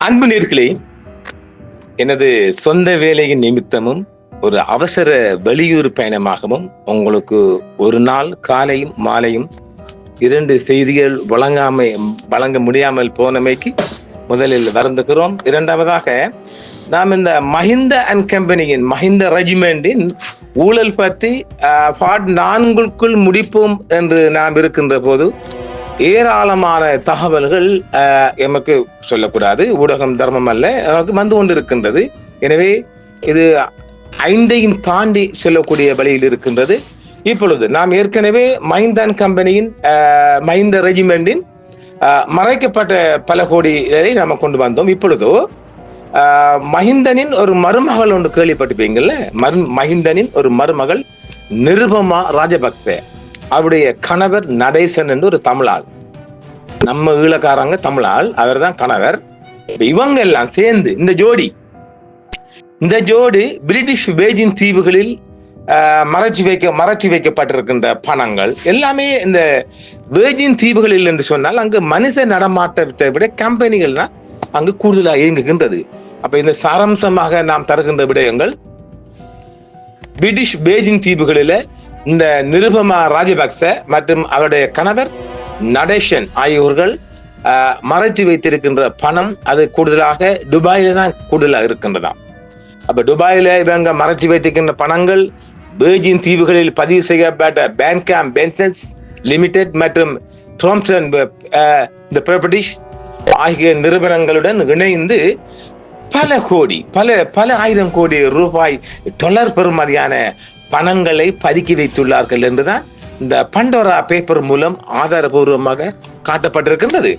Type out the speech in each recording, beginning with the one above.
அன்பு நேர்களே எனது சொந்த வேலையின் நிமித்தமும் ஒரு அவசர வெளியூர் பயணமாகவும் உங்களுக்கு ஒரு நாள் காலையும் மாலையும் இரண்டு செய்திகள் வழங்காமல் வழங்க முடியாமல் போனமைக்கு முதலில் வருந்துகிறோம். இரண்டாவதாக நாம் இந்த மஹிந்த அண்ட் கம்பெனியின் மஹிந்த ரெஜிமெண்டின் ஊழல் பற்றி ஆஹ், நான்குக்குள் முடிப்போம் என்று நாம் இருக்கின்ற போது ஏராளமான தகவல்கள் எமக்கு சொல்லக்கூடாது. ஊடகம் தர்மம் அல்ல நமக்கு வந்து கொண்டிருக்கின்றது. எனவே இது ஐந்தையும் தாண்டி செல்லக்கூடிய வழியில் இருக்கின்றது. இப்பொழுது நாம் ஏற்கனவே மைந்தான் கம்பெனியின் மைந்த மஹிந்த ரெஜிமெண்டின் மறைக்கப்பட்ட பல கோடிகளை நாம கொண்டு வந்தோம். இப்பொழுதோ மஹிந்தனின் ஒரு மருமகள் ஒன்று கேள்விப்பட்டிருப்பீங்கல்ல? மரு மஹிந்தனின் ஒரு மருமகள் நிருபமா ராஜபக்ச. அவருடைய கணவர் நடேசன் என்று ஒரு தமிழாள். நம்ம ஈழக்காரங்க தமிழாள் அவர் தான் கணவர் இவங்க எல்லாம் சேர்ந்து இந்த ஜோடி இந்த ஜோடி பிரிட்டிஷ் வேஜின் தீவுகளில் மறைச்சி மறைச்சு வைக்க மறைச்சு வைக்கப்பட்டிருக்கின்ற பணங்கள் எல்லாமே இந்த வேஜின் தீவுகளில் என்று சொன்னால் அங்கு மனித நடமாட்டத்தை விட கம்பெனிகள் தான் அங்கு கூடுதலாக இயங்குகின்றது. அப்ப இந்த சாரம்சமாக நாம் தருகின்ற விடயங்கள் பிரிட்டிஷ் பேஜிங் தீவுகளில இந்த நிருபமா ராஜபக்ச மற்றும் அவருடைய கணவர் நடேஷன் ஆகியோர்கள் மறைத்து வைத்திருக்கின்ற பணம் அது கூடுதலாக துபாயில தான் கூடுதலாக இருக்கின்றதாம். அப்ப துபாயில இவங்க மறைத்து வைத்திருக்கின்ற பணங்கள் வேர்ஜின் தீவுகளில் பதிவு செய்யப்பட்ட பேங்காம் பென்சன்ஸ் லிமிடெட் மற்றும் டாம்சன் இந்த ப்ராப்பர்ட்டிஸ் ஆகிய நிறுவனங்களுடன் இணைந்து பல கோடி பல பல ஆயிரம் கோடி ரூபாய் டொலர் பெறுமதியான பணங்களை பதுக்கி வைத்துள்ளார்கள் என்றுதான் இந்த பண்டோரா பேப்பர் மூலம் ஆதாரபூர்வமாக காட்டப்பட்டிருக்கின்றது.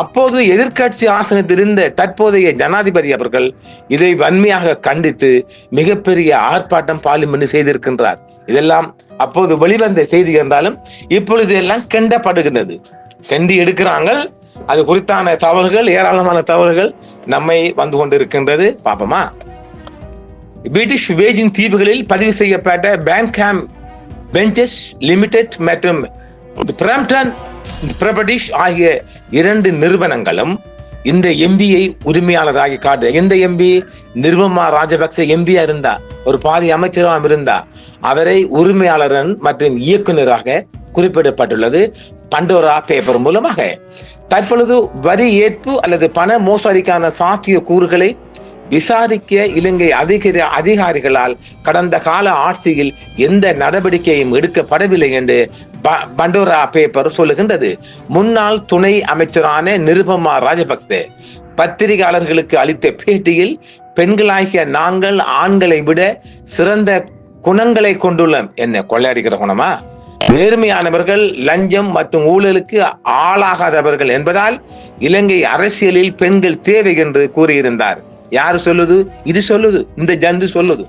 அப்போது எதிர்க்கட்சி ஆசனத்தில் இருந்த தற்போதைய ஜனாதிபதி அவர்கள் இதை வன்மையாக கண்டித்து மிகப்பெரிய ஆர்ப்பாட்டம் பார்லிமெண்ட் செய்திருக்கின்றார். இதெல்லாம் அப்போது வெளிவந்த செய்தி என்றாலும் இப்பொழுது எல்லாம் கெண்டப்படுகின்றது. கண்டி எடுக்கிறாங்க அது குறித்தான தகவல்கள் ஏராளமான தகவல்கள் நம்மை வந்து கொண்டிருக்கின்றது. பாப்போமா? பிரிட்டிஷ் வேஜிங் தீவுகளில் பதிவு செய்யப்பட்ட பேங்காம் பெஞ்சஸ் லிமிடெட் மற்றும் பிரம்டன் பிரபடிஷ் ஆகிய இரண்டு நிறுவனங்களும் இந்த எம்பியை உரிமையாளராகி காட்டு எந்த எம்பி நிர்மமா ராஜபக்ச எம்பியா இருந்தா ஒரு பாதி அமைச்சராக இருந்தா அவரை உரிமையாளரன் மற்றும் இயக்குனராக குறிப்பிடப்பட்டுள்ளது பண்டோரா பேப்பர் மூலமாக. தற்பொழுது வரி ஏற்பு அல்லது பண மோசடிக்கான சாத்திய கூறுகளை விசாரிக்க இலங்கை அதிகாரி அதிகாரிகளால் கடந்த கால ஆட்சியில் எந்த நடவடிக்கையும் எடுக்கப்படவில்லை என்று ப- பண்டோரா பேப்பர் சொல்லுகின்றது. முன்னாள் துணை அமைச்சரான நிருபமா ராஜபக்சே பத்திரிகையாளர்களுக்கு அளித்த பேட்டியில் பெண்களாகிய நாங்கள் ஆண்களை விட சிறந்த குணங்களை கொண்டுள்ளோம் என்ன கொள்ளையடிக்கிற குணமா? நேர்மையானவர்கள் லஞ்சம் மற்றும் ஊழலுக்கு ஆளாகாதவர்கள் என்பதால் இலங்கை அரசியலில் பெண்கள் தேவை என்று கூறியிருந்தார். யாரு சொல்லுது? இது சொல்லுது. இந்த ஜந்து சொல்லுது.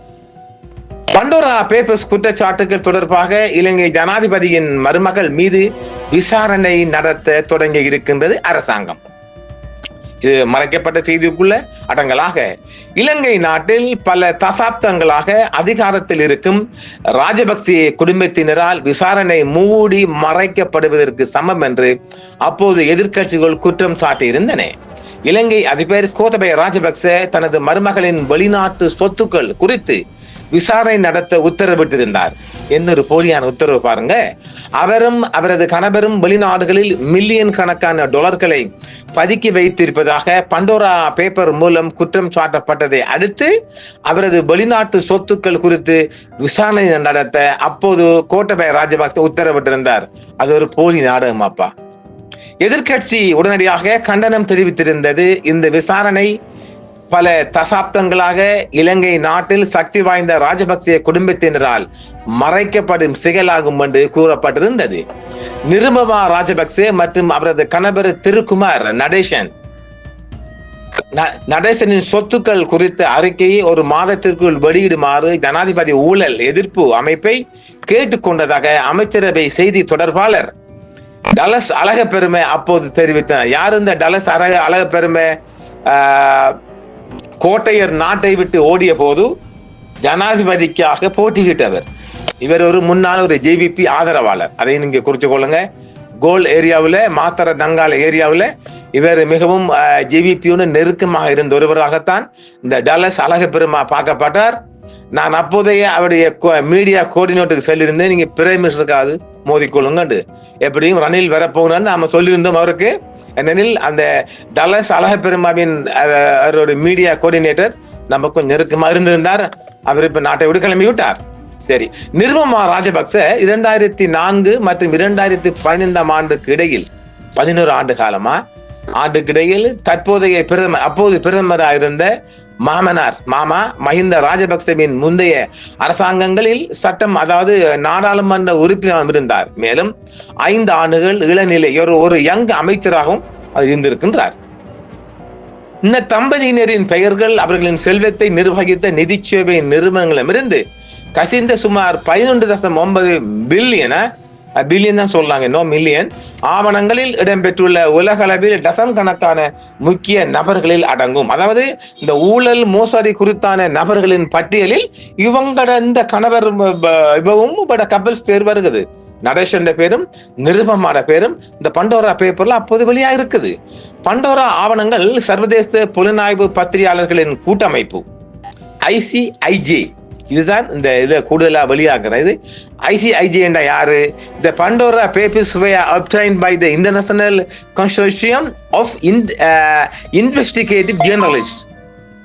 பண்டோரா பேப்பர்ஸ் குற்றச்சாட்டுகள் தொடர்பாக இலங்கை ஜனாதிபதியின் மருமகள் மீது விசாரணை நடத்த தொடங்கி இருக்கின்றது அரசாங்கம். இது மறைக்கப்பட்ட செய்திக்குள்ள அடங்கலாக. இலங்கை நாட்டில் பல தசாப்தங்களாக அதிகாரத்தில் இருக்கும் ராஜபக்சே குடும்பத்தினரால் விசாரணை மூடி மறைக்கப்படுவதற்கு சமம் என்று அப்போது எதிர்க்கட்சிகள் குற்றம் சாட்டியிருந்தன. இலங்கை அதிபர் கோத்தபய ராஜபக்ச தனது மருமகளின் வெளிநாட்டு சொத்துக்கள் குறித்து விசாரணை நடத்த உத்தரவிட்டிருந்தார். என்ன ஒரு போலியான உத்தரவு பாருங்க. அவரும் அவரது கணவரும் வெளிநாடுகளில் மில்லியன் கணக்கான டாலர்களை பதுக்கி வைத்திருப்பதாக பண்டோரா பேப்பர் மூலம் குற்றம் சாட்டப்பட்டதை அடுத்து அவரது வெளிநாட்டு சொத்துக்கள் குறித்து விசாரணை நடத்த அப்போது கோட்டபய ராஜபக்ச உத்தரவிட்டிருந்தார். அது ஒரு போலி நாடகம் அப்பா எதிர்க்கட்சி உடனடியாக கண்டனம் தெரிவித்திருந்தது. இந்த விசாரணை பல தசாப்தங்களாக இலங்கை நாட்டில் சக்தி வாய்ந்த ராஜபக்சே குடும்பத்தினரால் மறைக்கப்படும் சிகலாகும் என்று கூறப்பட்டிருந்தது. நிருமவா ராஜபக்சே மற்றும் அவரது கணவர் திருக்குமார் நடேசன். நடேசனின் சொத்துக்கள் குறித்த அறிக்கையை ஒரு மாதத்திற்குள் வெளியிடுமாறு ஜனாதிபதி ஊழல் எதிர்ப்பு அமைப்பை கேட்டுக்கொண்டதாக அமைச்சரவை செய்தி தொடர்பாளர் டலஸ் அழக பெருமை அப்போது தெரிவித்தார் யார் இந்த டலஸ் அழக அழக பெருமை ஆஹ், கோட்டையர் நாட்டை விட்டு ஓடிய போது ஜனாதிபதிக்காக போட்டியிட்டவர். இவர் ஒரு முன்னாள் ஒரு ஜேபிபி ஆதரவாளர். அதை நீங்க குறித்து கொள்ளுங்க. கோல் ஏரியாவில் மாத்தர தங்கால ஏரியாவில் இவர் மிகவும் ஜிவிபியுடன் நெருக்கமாக இருந்த ஒருவராகத்தான் இந்த டலஸ் அழகு பெருமா பார்க்கப்பட்டார். நான் அப்போதைய அவருடைய மீடியா கோஆர்டினேட்டருக்கு சொல்லியிருந்தேன் நீங்கள் பிரைம் மினிஸ்டருக்காவது மோதிக்கொள்ளுங்கண்டு. எப்படியும் ரணில் வரப்போகணும்னு நாம சொல்லியிருந்தோம் அவருக்கு. ஏனெனில் அந்த டலஸ் அழக பெருமாவின் அவருடைய மீடியா கோஆர்டினேட்டர் நமக்கும் நெருக்கமா இருந்திருந்தார். அவர் இப்ப நாட்டை விட்டு கிளம்பி விட்டார் சரி நிர்மமா ராஜபக்ச இரண்டாயிரத்தி நான்கு மற்றும் இரண்டாயிரத்தி பதினைந்தாம் ஆண்டுக்கு இடையில் பதினோரு ஆண்டு காலமா? ஆண்டுக்கிடையில் தற்போதைய பிரதமர் அப்போது பிரதமராக இருந்த மாமனார் மாமா மஹிந்த ராஜபக்சவின் முந்தைய அரசாங்கங்களில் சட்டம் அதாவது நாடாளுமன்ற உறுப்பினர் இருந்தார். மேலும் ஐந்து ஆண்டுகள் இளநிலை ஒரு ஒரு யங் அமைச்சராகவும் இருந்திருக்கின்றார். இந்த தம்பதியினரின் பெயர்கள் அவர்களின் செல்வத்தை நிர்வகித்த நிதி சேவை நிறுவனங்களிடமிருந்து கசிந்த சுமார் பதினொன்று தசம் ஒன்பது பில்லியன பில்லியன் தான் சொல்றாங்க. No million. ஆவணங்களில் இடம்பெற்றுள்ள உலகளவில் டசன் கணக்கான முக்கிய நபர்களில் அடங்கும். அதாவது இந்த ஊழல் மோசடி குறித்தான நபர்களின் பட்டியலில் இவங்கட இந்த கணவர் இவவும் கப்பல்ஸ் பேர் வருகிறது நடேஷன் பேரும் நிருபமான பேரும் இந்த பண்டோரா பேப்பர்ல அப்போது வெளியா இருக்குது. பண்டோரா ஆவணங்கள் சர்வதேச புலனாய்வு பத்திரிகையாளர்களின் கூட்டமைப்பு. ஐசிஐஜே. இதுதான் இந்த இதை கூடுதலாக வெளியாக்குற இது ஐசிஐஜே யாரு? The Pandora papers obtained by the international consortium of in investigative journalist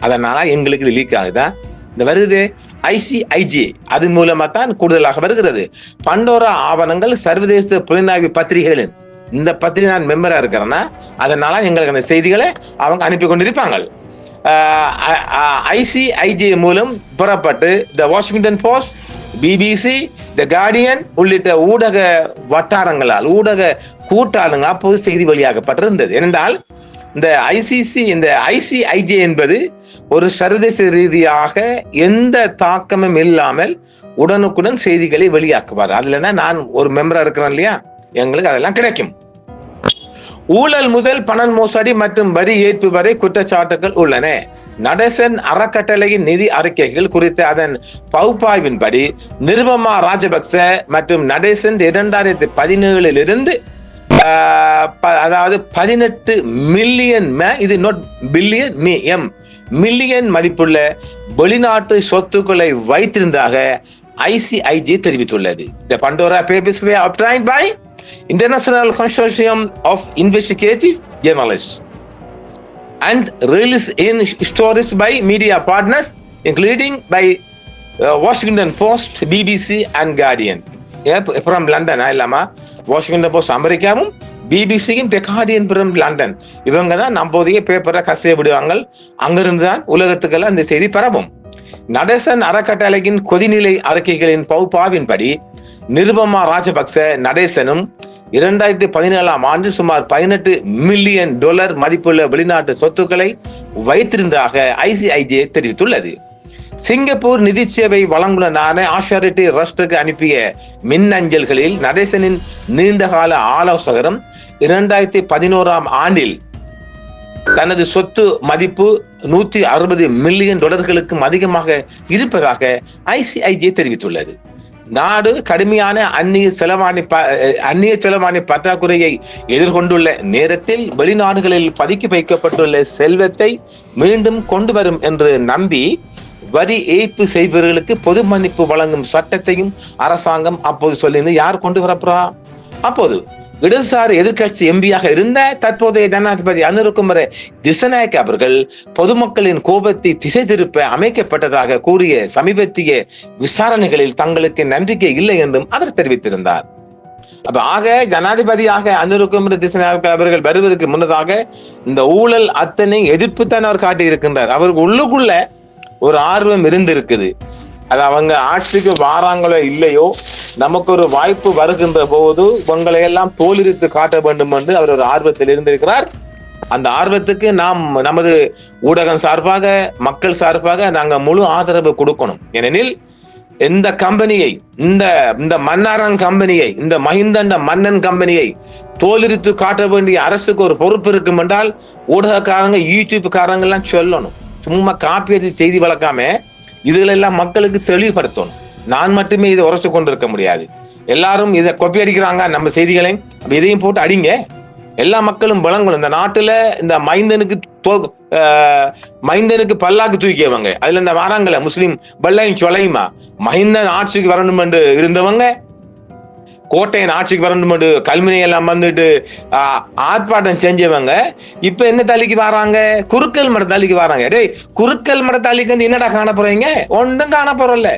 அதனால எங்களுக்கு இது லீக் ஆகுதா? இந்த வருது ஐசிஐஜே அது மூலமா தான் கூடுதலாக வருகிறது. பண்டோரா ஆவணங்கள் சர்வதேச புலனாய்வு பத்திரிகைகளின் இந்த பத்திரிகை நான் மெம்பரா இருக்கிறேன்னா அதனால எங்களுக்கு அந்த செய்திகளை அவங்க அனுப்பி கொண்டிருப்பாங்க. ஐசிஐஜே மூலம் பெறப்பட்டு the Washington post BBC the Guardian உள்ளிட்ட ஊடக வட்டாரங்களால் ஊடக கூட்டாளங்களால் அப்போது செய்தி வெளியாகப்பட்டிருந்தது ஏனென்றால் இந்த ஐசிசி இந்த ஐசிஐஜே என்பது ஒரு சர்வதேச ரீதியாக எந்த தாக்கமும் இல்லாமல் உடனுக்குடன் செய்திகளை வெளியாக்குவார் அதுல தான் நான் ஒரு மெம்பரா இருக்கிறேன் இல்லையா எங்களுக்கு அதெல்லாம் கிடைக்கும் ஊழல் முதல் பணம் மோசடி மற்றும் வரி ஏற்பு வரை குற்றச்சாட்டுகள் உள்ளன. நடேசன் அறக்கட்டளையின் நிதி அறிக்கைகள் குறித்த அதன் பகுப்பாய்வின்படி நிருபமா ராஜபக்ச மற்றும் நடேசன் இரண்டாயிரத்தி பதினேழில் இருந்து அதாவது பதினெட்டு மில்லியன் இது நோட் பில்லியன் மீ எம் மில்லியன் மதிப்புள்ள வெளிநாட்டு சொத்துக்களை வைத்திருந்தாக ஐசிஐஜி தெரிவித்துள்ளது. The Pandora papers were obtained by International Consortium of Investigative Journalists and released in stories by media partners including by uh, Washington Post, BBC and Guardian. from London இல்லாமா Washington post அமெரிக்காவும் பிபிசியும் பெகார்டியன் பிரம் London இவங்க தான் நம்போதைய பேப்பரை கசைய விடுவாங்க அங்கிருந்து தான் உலகத்துக்கெல்லாம் இந்த செய்தி பரவும் நடேசன் அறக்கட்டளையின் கொதிநிலை அறிக்கைகளின் பகுப்பாவின்படி நிருபமா ராஜபக்ச நடேசனும் இரண்டாயிரத்தி பதினேழாம் ஆண்டு சுமார் பதினெட்டு மில்லியன் டாலர் மதிப்புள்ள வெளிநாட்டு சொத்துக்களை வைத்திருந்ததாக ஐசிஐஜே தெரிவித்துள்ளது. சிங்கப்பூர் நிதி சேவை வழங்குனரான ஆஷாரிட்டி ரஸ்டுக்கு அனுப்பிய மின்னஞ்சல்களில் நடேசனின் நீண்டகால ஆலோசகரும் இரண்டாயிரத்தி பதினோராம் ஆண்டில் தனது சொத்து மதிப்பு நூத்தி அறுபது மில்லியன் டாலர்களுக்கும் அதிகமாக இருப்பதாக ஐசிஐஜே தெரிவித்துள்ளது. நாடு கடுமையான அந்நிய செலவாணி அந்நிய செலவாணி பற்றாக்குறையை எதிர்கொண்டுள்ள நேரத்தில் வெளிநாடுகளில் பதுக்கி வைக்கப்பட்டுள்ள செல்வத்தை மீண்டும் கொண்டு வரும் என்று நம்பி வரி ஏய்ப்பு செய்பவர்களுக்கு பொது மன்னிப்பு வழங்கும் சட்டத்தையும் அரசாங்கம் அப்போது சொல்லியிருந்து யார் கொண்டு வரப்போறா? அப்போது இடதுசாரி எதிர்கட்சி எம்பியாக இருந்த தற்போதைய ஜனாதிபதி அனுருக்குமர திசநாயக் அவர்கள் பொதுமக்களின் கோபத்தை திசை திருப்ப அமைக்கப்பட்டதாக கூறிய சமீபத்திய விசாரணைகளில் தங்களுக்கு நம்பிக்கை இல்லை என்றும் அவர் தெரிவித்திருந்தார். அப்ப ஆக ஜனாதிபதியாக அனுருக்குமர திசநாயக் அவர்கள் வருவதற்கு முன்னதாக இந்த ஊழல் அத்தனை எதிர்ப்பு தான் அவர் காட்டி இருக்கின்றார் அவருக்கு உள்ளுக்குள்ள ஒரு ஆர்வம் இருந்திருக்குது. அது அவங்க ஆட்சிக்கு வாராங்களோ இல்லையோ நமக்கு ஒரு வாய்ப்பு வருகின்ற போது உங்களை எல்லாம் தோலிரித்து காட்ட வேண்டும் என்று அவர் ஒரு ஆர்வத்தில் இருந்திருக்கிறார். அந்த ஆர்வத்துக்கு நாம் நமது ஊடகம் சார்பாக மக்கள் சார்பாக நாங்கள் முழு ஆதரவு கொடுக்கணும். ஏனெனில் இந்த கம்பெனியை இந்த இந்த மன்னாரன் கம்பெனியை இந்த மஹிந்தண்ட மன்னன் கம்பெனியை தோலிரித்து காட்ட வேண்டிய அரசுக்கு ஒரு பொறுப்பு இருக்கும் என்றால் ஊடகக்காரங்க யூடியூப் எல்லாம் சொல்லணும். சும்மா காப்பி செய்தி வளர்க்காம இதுகளெல்லாம் மக்களுக்கு தெளிவுபடுத்தணும். நான் மட்டுமே இதை உரைச்சு கொண்டிருக்க முடியாது. எல்லாரும் இதை கொப்பி அடிக்கிறாங்க நம்ம செய்திகளை. இதையும் போட்டு அடிங்க. எல்லா மக்களும் பலங்களும் இந்த நாட்டுல இந்த மைந்தனுக்கு மைந்தனுக்கு பல்லாக்கு தூக்கியவங்க. அதுல இந்த வாராங்கள முஸ்லீம் பல்லையும் சொலையுமா மஹிந்தன் ஆட்சிக்கு வரணும் என்று இருந்தவங்க கோட்டையின் ஆட்சிக்கு வரணும் என்று கல்முனை எல்லாம் வந்துட்டு ஆர்ப்பாட்டம் செஞ்சவங்க இப்ப என்ன தள்ளிக்கு வராங்க? குறுக்கல் மட தள்ளிக்கு வராங்க. டேய் குறுக்கல் மட தள்ளிக்கு வந்து என்னடா காண போறீங்க? ஒன்றும் காண போறோம்ல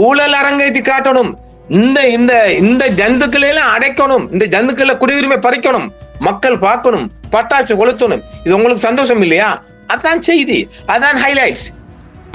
ஊழல் அரங்கேற்றி காட்டணும். இந்த இந்த இந்த ஜந்துக்களை எல்லாம் அடைக்கணும். இந்த ஜந்துக்களை குடியுரிமை பறிக்கணும். மக்கள் பார்க்கணும். பட்டாசு கொளுத்தணும். இது உங்களுக்கு சந்தோஷம் இல்லையா? அதான் செய்தி. அதான் ஹைலைட்ஸ்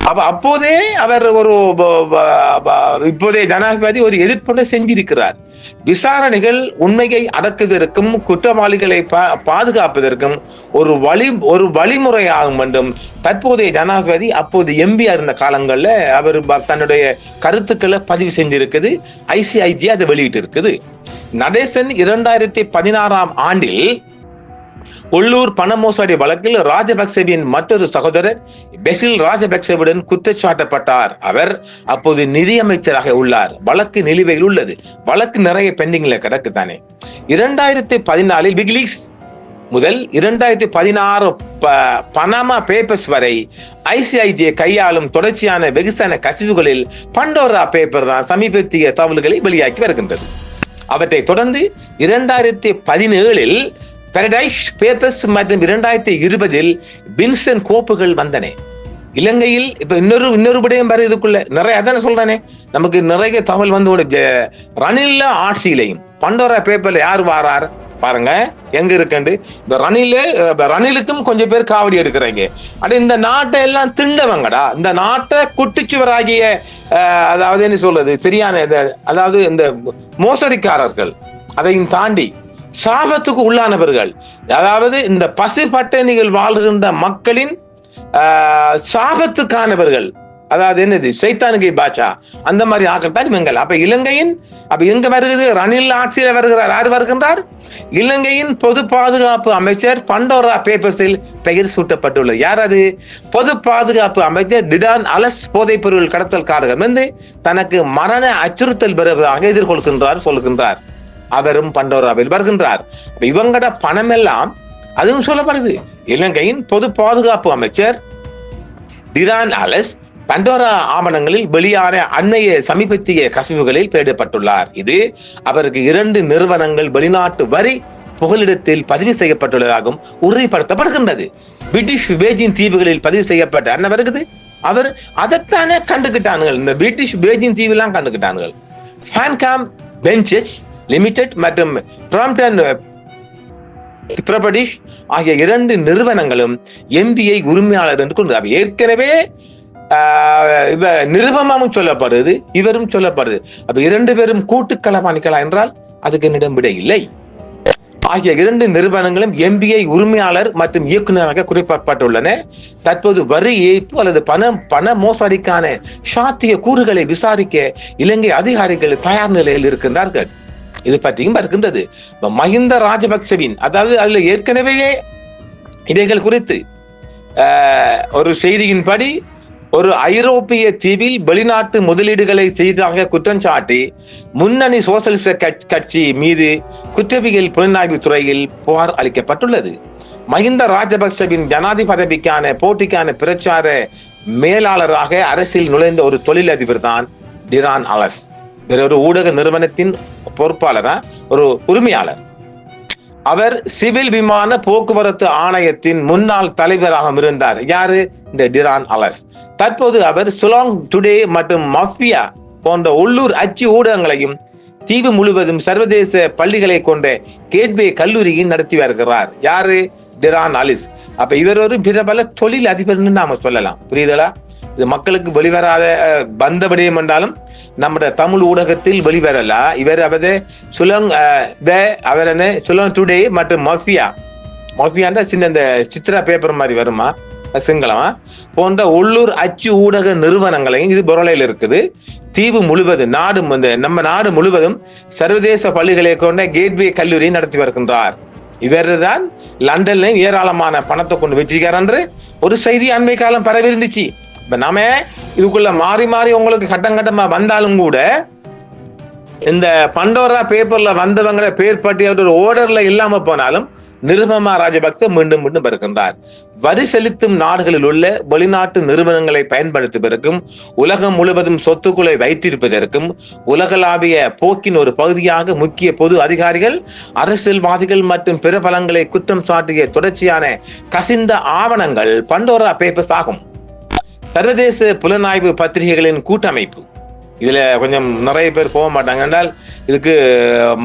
அப்ப அப்போதே அவர் ஒரு இப்போதே இப்போதைய ஜனாதிபதி ஒரு எதிர்ப்பை செஞ்சிருக்கிறார். விசாரணைகள் உண்மையை அடக்குவதற்கும் குற்றவாளிகளை பா- பாதுகாப்பதற்கும் ஒரு வழி ஒரு வழிமுறையாகும் என்றும் தற்போதைய ஜனாதிபதி அப்போது எம்பியா இருந்த காலங்களில் அவர் ப- தன்னுடைய கருத்துக்களை பதிவு செஞ்சிருக்குது. ஐசிஐஜி அதை வெளியிட்டு இருக்குது நடேசன் இரண்டாயிரத்தி பதினாறாம் ஆண்டில் உள்ளூர் பண மோசடி வழக்கில் ராஜபக்சேவின் மற்றொரு சகோதரர் பெசில் ராஜபக்சேவுடன் குற்றச்சாட்டப்பட்டார். அவர் அப்போது நிதியமைச்சராக உள்ளார். வழக்கு நிலுவையில் உள்ளது. வழக்கு நிறைய பெண்டிங்ல கிடக்கு தானே இரண்டாயிரத்தி பதினாலில் விகிலீக்ஸ் முதல் இரண்டாயிரத்தி பதினாறு பனாமா பேப்பர்ஸ் வரை ஐசிஐஜி கையாளும் தொடர்ச்சியான வெகுசன கசிவுகளில் பண்டோரா பேப்பர் தான் சமீபத்திய தகவல்களை வெளியாக்கி வருகின்றது. அவற்றை தொடர்ந்து இரண்டாயிரத்தி பதினேழில் பாரடைஸ் பேப்பர்ஸ் மற்றும் இரண்டாயிரத்தி இருபதில் பின்சன் கோப்புகள் வந்தன. இலங்கையில் இப்ப இன்னொரு இன்னொரு விடயம் பாரு இதுக்குள்ள. நிறைய அதானே சொல்றானே. நமக்கு நிறைய தகவல் வந்து ஒரு ரணில்ல ஆட்சியிலையும் பண்டோரா பேப்பர்ல யார் வாரார்? பாருங்க எங்க இருக்கண்டு? இந்த ரணில ரணிலுக்கும் கொஞ்சம் பேர் காவடி எடுக்கிறாங்க. அட இந்த நாட்டை எல்லாம் திண்டவங்கடா. இந்த நாட்டை குட்டிச்சுவராகிய அதாவது என்ன சொல்றது? சரியான அதாவது இந்த மோசடிக்காரர்கள். அதையும் தாண்டி சாபத்துக்கு உள்ளானவர்கள் அதாவது இந்த பசு பட்டணிகள் வாழ்கின்ற மக்களின் சாபத்துக்கானவர்கள் அதாவது என்னது? சைத்தானுகை பாச்சா அந்த மாதிரி ஆக்கள் தான் இவங்கள். அப்ப இலங்கையின் அப்ப எங்க வருகிறது? ரணில் ஆட்சியில வருகிறார். யார் வருகின்றார்? இலங்கையின் பொது பாதுகாப்பு அமைச்சர் பண்டோரா பேப்பர்ஸில் பெயர் சூட்டப்பட்டுள்ளது. யார் அது? பொது பாதுகாப்பு அமைச்சர் டிடான் அலஸ் போதைப் பொருள் கடத்தல்காரகம் வந்து தனக்கு மரண அச்சுறுத்தல் பெறுவதாக எதிர்கொள்கின்றார் சொல்கின்றார். அவரும் பண்டோராவில் வருகின்றார். இவங்கட பணம் எல்லாம் அதுவும் சொல்லப்படுது. இலங்கையின் பொது பாதுகாப்பு அமைச்சர் டிரான் அலஸ் பண்டோரா ஆவணங்களில் வெளியான அன்னைய சமீபத்திய கசிவுகளில் தேடப்பட்டுள்ளார். இது அவருக்கு இரண்டு நிறுவனங்கள் வெளிநாட்டு வரி புகலிடத்தில் பதிவு செய்யப்பட்டுள்ளதாகவும் உறுதிப்படுத்தப்படுகின்றது. பிரிட்டிஷ் வேஜின் தீவுகளில் பதிவு செய்யப்பட்ட என்ன வருகிறது அவர் அதைத்தானே கண்டுகிட்டானுங்கள். இந்த பிரிட்டிஷ் பேஜிங் தீவுலாம் கண்டுகிட்டானுங்கள். ஃபேன்காம் பெஞ்சஸ் லிமிடெட் மற்றும் பிராம்டன் பிரபடிஷ் uh, ஆகிய இரண்டு நிறுவனங்களும் எம்பிஐ உரிமையாளர் என்று கொண்டு ஏற்கனவே ஆஹ், இவ நிருபமாவும் சொல்லப்படுது இவரும் சொல்லப்படுது. அப்ப இரண்டு பேரும் கூட்டு களவாணிகளா என்றால் அதுக்கு என்னிடம் விட இல்லை. ஆகிய இரண்டு நிறுவனங்களும் எம்பிஐ உரிமையாளர் மற்றும் இயக்குநராக குறிப்பிடப்பட்டுள்ளன தற்போது வரி ஏய்ப்பு அல்லது பண பண மோசடிக்கான சாத்திய கூறுகளை விசாரிக்க இலங்கை அதிகாரிகள் தயார் நிலையில் இருக்கின்றார்கள். இது பற்றியும் இருக்கின்றது மஹிந்த ராஜபக்சவின் அதாவது அதுல ஏற்கனவே இவைகள் குறித்து ஒரு செய்தியின்படி ஒரு ஐரோப்பிய தீவில் வெளிநாட்டு முதலீடுகளை செய்ததாக குற்றம் சாட்டி முன்னணி சோசலிச கட்சி- கட்சி மீது குற்றவியல் புலனாய்வு துறையில் புகார் அளிக்கப்பட்டுள்ளது. மஹிந்த ராஜபக்சவின் ஜனாதிபதி பதவிக்கான போட்டிக்கான பிரச்சார மேலாளராக அரசில் நுழைந்த ஒரு தொழிலதிபர் தான் டிரான் அலஸ். வேற ஒரு ஊடக நிறுவனத்தின் பொறுப்பாளரா ஒரு உரிமையாளர். அவர் சிவில் விமான போக்குவரத்து ஆணையத்தின் முன்னாள் தலைவராக இருந்தார். யாரு? இந்த டிரான் அலஸ். தற்போது அவர் சுலாங் டுடே மற்றும் மஃபியா போன்ற உள்ளூர் அச்சு ஊடகங்களையும் தீவு முழுவதும் சர்வதேச பள்ளிகளை கொண்ட கேட்வே கல்லூரியை நடத்தி வருகிறார். யாரு? டிரான் அலிஸ். அப்ப இவர் ஒரு பிரபல தொழில் அதிபர்னு நாம சொல்லலாம். புரியுதலா இது மக்களுக்கு வெளிவராத வந்த விடயம் என்றாலும் நம்முடைய தமிழ் ஊடகத்தில் வெளிவரல? இவர் அவரது சுலங் த அவர் என்ன? சுலங் டுடே மற்றும் மஃபியா. மஃபியான்ற சின்ன இந்த சித்ரா பேப்பர் மாதிரி வருமா? சிங்களமா? போன்ற உள்ளூர் அச்சு ஊடக நிறுவனங்களையும் இது புரளையில் இருக்குது. தீவு முழுவதும் நாடு வந்து நம்ம நாடு முழுவதும் சர்வதேச பள்ளிகளை கொண்ட கேட்வே கல்லூரியை நடத்தி வருகின்றார். இவர்தான் லண்டன்ல ஏராளமான பணத்தை கொண்டு வச்சிருக்கார் என்று ஒரு செய்தி அண்மை காலம் பரவி இருந்துச்சு இப்ப நாம இதுக்குள்ள மாறி மாறி உங்களுக்கு கட்டம் கட்டமா வந்தாலும் கூட இந்த பண்டோரா பேப்பர்ல வந்தவங்க பேர் பட்டியல் ஒரு ஓர்டர்ல இல்லாம போனாலும் நிருபமா ராஜபக்ச மீண்டும் மீண்டும் வருகின்றார். வரி செலுத்தும் நாடுகளில் உள்ள வெளிநாட்டு நிறுவனங்களை பயன்படுத்துவதற்கும் உலகம் முழுவதும் சொத்துக்களை வைத்திருப்பதற்கும் உலகளாவிய போக்கின் ஒரு பகுதியாக முக்கிய பொது அதிகாரிகள் அரசியல்வாதிகள் மற்றும் பிற பலங்களை குற்றம் சாட்டிய தொடர்ச்சியான கசிந்த ஆவணங்கள் பண்டோரா பேப்பர்ஸ் ஆகும். சர்வதேச புலனாய்வு பத்திரிகைகளின் கூட்டமைப்பு. இதில் கொஞ்சம் நிறைய பேர் போக மாட்டாங்க. என்றால் இதுக்கு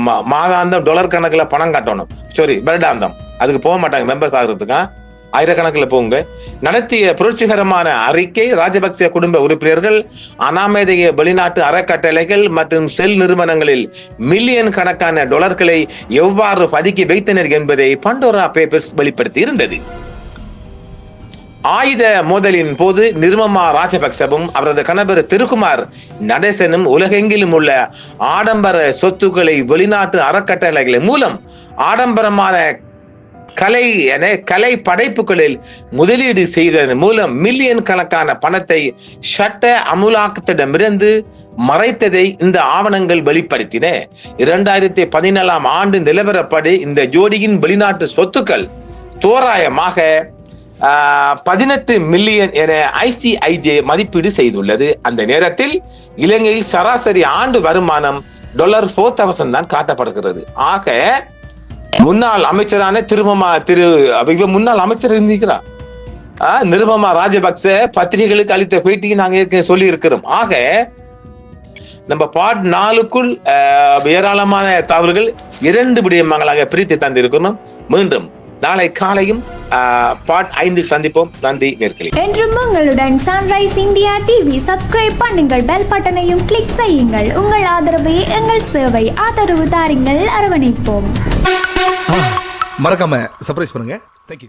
மா- மாதாந்தம் டொலர் கணக்கில் பணம் கட்டணும். சாரி வருடாந்தம். அதுக்கு போக மாட்டாங்க மெம்பர்ஸ் ஆகிறதுக்கா? ஆயிரக்கணக்கில் போங்க நடத்திய புரட்சிகரமான அறிக்கை ராஜபக்சே குடும்ப உறுப்பினர்கள் அனாமதேய வெளிநாட்டு அறக்கட்டளைகள் மற்றும் செல் நிறுவனங்களில் மில்லியன் கணக்கான டொலர்களை எவ்வாறு பதுக்கி வைத்தனர் என்பதை பண்டோரா பேப்பர்ஸ் வெளிப்படுத்தி இருந்தது ஆயுத மோதலின் போது நிர்மமா ராஜபக்சவும் அவரது கணவர் திருக்குமார் நடேசனும் உலகெங்கிலும் உள்ள ஆடம்பர சொத்துக்களை வெளிநாட்டு அறக்கட்டளைகள் மூலம் ஆடம்பரமான கலை என கலை படைப்புகளில் முதலீடு செய்ததன் மூலம் மில்லியன் கணக்கான பணத்தை சட்ட அமுலாக்கத்திடமிருந்து மறைத்ததை இந்த ஆவணங்கள் வெளிப்படுத்தின. இரண்டாயிரத்தி பதினேழாம் ஆண்டு நிலவரப்படி இந்த ஜோடியின் வெளிநாட்டு சொத்துக்கள் தோராயமாக பதினெட்டு மில்லியன் என ஐசிஐஜே மதிப்பீடு செய்துள்ளது. அந்த நேரத்தில் இலங்கையில் சராசரி ஆண்டு வருமானம் டாலர் ஃபோர் தௌசண்ட் தான் காட்டப்படுகிறது. ஆக முன்னாள் அமைச்சரான திருமமா திரு முன்னாள் அமைச்சர் இருந்திருக்கிறார் நிருபமா ராஜபக்ச பத்திரிகைகளுக்கு அளித்த பேட்டியை நாங்கள் சொல்லி இருக்கிறோம் ஆக நம்ம பாட் நாலுக்குள் ஏராளமான தவறுகள் இரண்டு விடயங்களாக பிரித்து தந்திருக்கணும் மீண்டும் நாளை காலையும் பார்ட் ஐந்து சந்திப்போம். நன்றி நேர்களே. என்றும் உங்களுடன் சன்ரைஸ் இந்தியா டிவி சப்ஸ்கிரைப் பண்ணுங்கள் பெல் பட்டனையும் கிளிக் செய்யுங்கள். உங்கள் ஆதரவே எங்கள் சேவை ஆதரவு தாருங்கள். அரவணைப்போம். மறக்காம சர்ப்ரைஸ் பண்ணுங்க. தேங்க்யூ